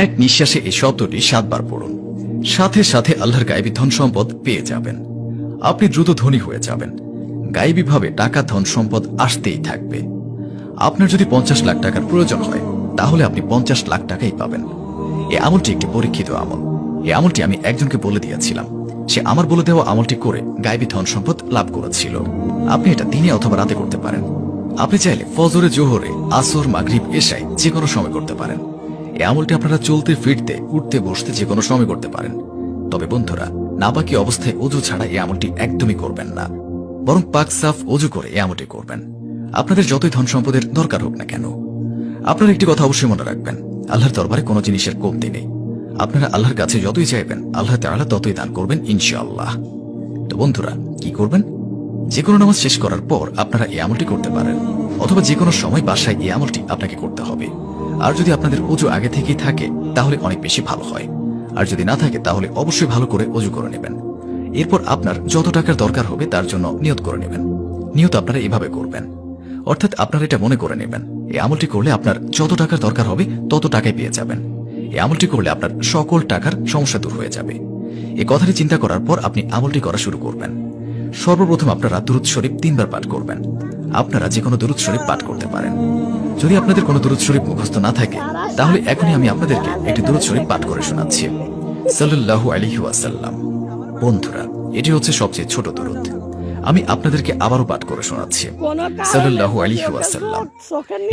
এক নিঃশ্বাসে এই শব্দটি সাতবার পড়ুন। সাথে সাথে আল্লাহর গায়েবী ধন সম্পদ পেয়ে যাবেন। আপনি দ্রুত ধনী হয়ে যাবেন। গায়েবীভাবে টাকা ধন সম্পদ আসতেই থাকবে। আপনার যদি পঞ্চাশ লাখ টাকার প্রয়োজন হয়, তাহলে আপনি পঞ্চাশ লাখ টাকাই পাবেন। এ আমলটি একটি পরীক্ষিত আমল। এই আমলটি আমি একজনকে বলে দিয়েছিলাম। সে আমার বলে দেওয়া আমলটি করে গায়েবী ধন সম্পদ লাভ করেছিল। আপনি এটা দিনে অথবা রাতে করতে পারেন। আপনি চাইলে ফজরে, জোহরে, আসর, মাগরিব, এশায় যে কোনো সময় করতে পারেন। এই আমলটি আপনারা চলতে, ফিরতে, উঠতে, বসতে যে কোনো সময় করতে পারেন। তবে বন্ধুরা নাপাকি অবস্থায় অজু ছাড়া এই আমলটি একদমই করবেন না। বরং পাক সাফ অজু করে এই আমলটি করবেন। আপনাদের যতই ধন সম্পদের দরকার হোক না কেন, আপনারা একটি কথা অবশ্যই মনে রাখবেন, আল্লাহর দরবারে কোনো জিনিসের কমতি নেই। আপনারা আল্লাহর কাছে যতই চাইবেন, আল্লাহ তাআলা ততই দান করবেন ইনশাআল্লাহ। তো বন্ধুরা, কি করবেন? যে কোনো নামাজ শেষ করার পর আপনারা এই আমলটি করতে পারেন, অথবা যে কোনো সময় বাসায় এই আমলটি আপনাকে করতে হবে। আর যদি আপনাদের অজু আগে থেকেই থাকে, তাহলে অনেক বেশি ভালো হয়। আর যদি না থাকে, তাহলে অবশ্যই ভালো করে অজু করে নেবেন। এরপর আপনার যত টাকার দরকার হবে, তার জন্য নিয়ত করে নেবেন। নিয়ত আপনারা এভাবে করবেন। অর্থাৎ আপনারা এটা মনে করে নেবেন এই আমলটি করলে আপনার যত টাকার দরকার হবে, তত টাকাই পেয়ে যাবেন। এই আমলটি করলে আপনার সকল টাকার সমস্যা দূর হয়ে যাবে। এই কথাটি চিন্তা করার পর আপনি আমলটি করা শুরু করবেন। সর্বপ্রথম আপনারা দুরুদ শরীফ তিনবার পাঠ করবেন। আপনারা যে কোনো দুরুদ শরীফ পাঠ করতে পারেন। যদি আপনাদের কোনো দুরুদ শরীফ মুখস্থ না থাকে, তাহলে এখনই আমি আপনাদেরকে একটি দুরুদ শরীফ পাঠ করে শোনাচ্ছি। সাল্লাল্লাহু আলাইহি ওয়াসাল্লাম। বন্ধুরা, এটি হচ্ছে সবচেয়ে ছোট দুরুদ। আমি আপনাদেরকে আবারও পাঠ করে শোনাচ্ছি। সাল্লাল্লাহু আলাইহি ওয়াসাল্লাম।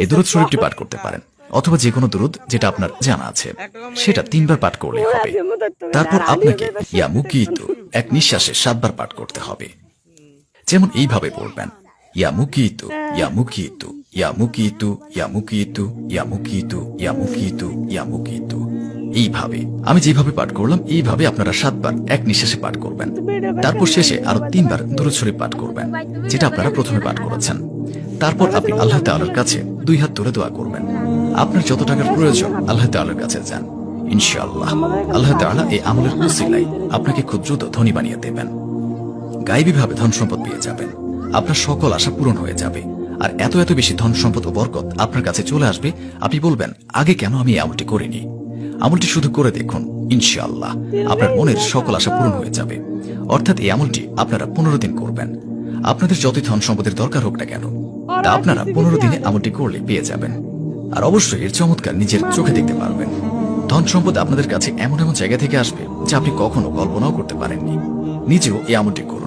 এই দুরুদ শরীফটি পাঠ করতে পারেন, অথবা যে কোনো দুরুদ যেটা আপনার জানা আছে, সেটা তিনবার পাঠ করলে হবে। তারপর আপনাকে ইয়া মুকিতু, এক নিঃশ্বাসে সাতবার পাঠ করতে হবে। যেমন এইভাবে বলবেন মুকিতু ইয়া মুকিতু ইয়া মুকিতু ইয়া মুকিতু এইভাবে, আমি যেভাবে পাঠ করলাম, এইভাবে আপনারা সাতবার এক নিঃশ্বাসে পাঠ করবেন। তারপর শেষে আরও তিনবার শরীফ পাঠ করবেন, যেটা আপনারা প্রথমে পাঠ করেছেন। তারপর আপনি আল্লাহ তাআলার কাছে দুই হাত তুলে দোয়া করবেন। আপনার যত টাকার প্রয়োজন, আল্লাহ তাআলার কাছে যান। ইনশাআল্লাহ, আল্লাহ তাআলা এই আমলের উসিলায় আপনাকে খুব দ্রুত ধনী বানিয়ে দেবেন। গায়েবীভাবে ধন সম্পদ পেয়ে যাবেন। আপনার সকল আশা পূরণ হয়ে যাবে। আর এত এত বেশি ধন সম্পদ ও বরকত আপনার কাছে চলে আসবে, আপনি বলবেন, আগে কেন আমি আমলটি করিনি? আমলটি শুধু করে দেখুন, ইনশাআল্লাহ, আপনার মনের সকল আশা পূরণ হয়ে যাবে। অর্থাৎ এই আমলটি আপনারা পনেরো দিন করবেন। আপনাদের যতই ধন সম্পদের দরকার হোক না কেন, তা আপনারা পনেরো দিনে আমলটি করলে পেয়ে যাবেন। আর অবশ্যই এর চমৎকার নিজের চোখে দেখতে পারবেন। ধন সম্পদ আপনাদের কাছে এমন এমন জায়গা থেকে আসবে যা আপনি কখনো কল্পনাও করতে পারেননি। নিজেও এই আমলটি করুন।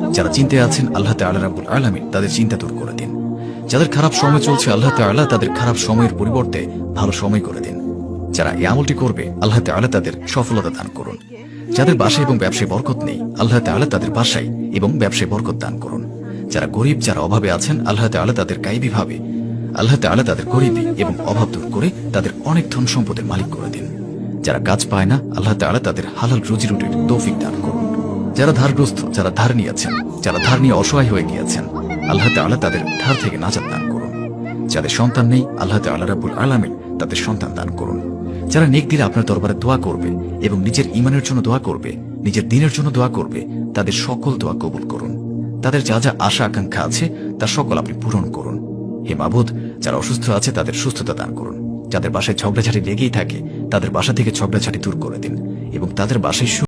যারা চিন্তায় আছেন, আল্লাহ তাআলা রাব্বুল আলামিন তাদের চিন্তা দূর করে দিন। যাদের খারাপ সময় চলছে, আল্লাহ তাআলা তাদের খারাপ সময়ের পরিবর্তে ভালো সময় করে দিন। যারা এই আমলটি করবে, আল্লাহ তাআলা তাদের সফলতা দান করুন। যাদের বাসায় এবং ব্যবসায় বরকত নেই, আল্লাহ তাআলা তাদের বাসায় এবং ব্যবসায় বরকত দান করুন। যারা গরিব, যারা অভাবে আছেন, আল্লাহ তাআলা তাদের গাইবি ভাবে, আল্লাহ তাআলা তাদের গরিবী এবং অভাব দূর করে তাদের অনেক ধন সম্পদের মালিক করে দিন। যারা কাজ পায় না, আল্লাহ তাআলা তাদের হালাল রুজি রুটির তৌফিক দান করুন। যারা ধারগ্রস্ত, যারা ধার নিয়েছেন যারা ধার নিয়ে অসহায় হয়ে গিয়েছেন, আল্লাহ তাআলা তাদের ধার থেকে নাজাত দান করুন। যাদের সন্তান নেই, আল্লাহ তাআলা রাব্বুল আলামিন তাদের সন্তান দান করুন। যারা নেক দিলে আপনার দরবারে দোয়া করবে এবং নিজের ইমানের জন্য দোয়া করবে, নিজের দিনের জন্য দোয়া করবে, তাদের সকল দোয়া কবুল করুন। তাদের যা যা আশা আকাঙ্ক্ষা আছে, তা সকল আপনি পূরণ করুন। হে মাবুদ, যারা অসুস্থ আছে, তাদের সুস্থতা দান করুন। যাদের বাসায় ঝগড়াঝাটি লেগেই থাকে, তাদের বাসা থেকে ঝগড়াঝাটি দূর করে দিন এবং তাদের বাসায়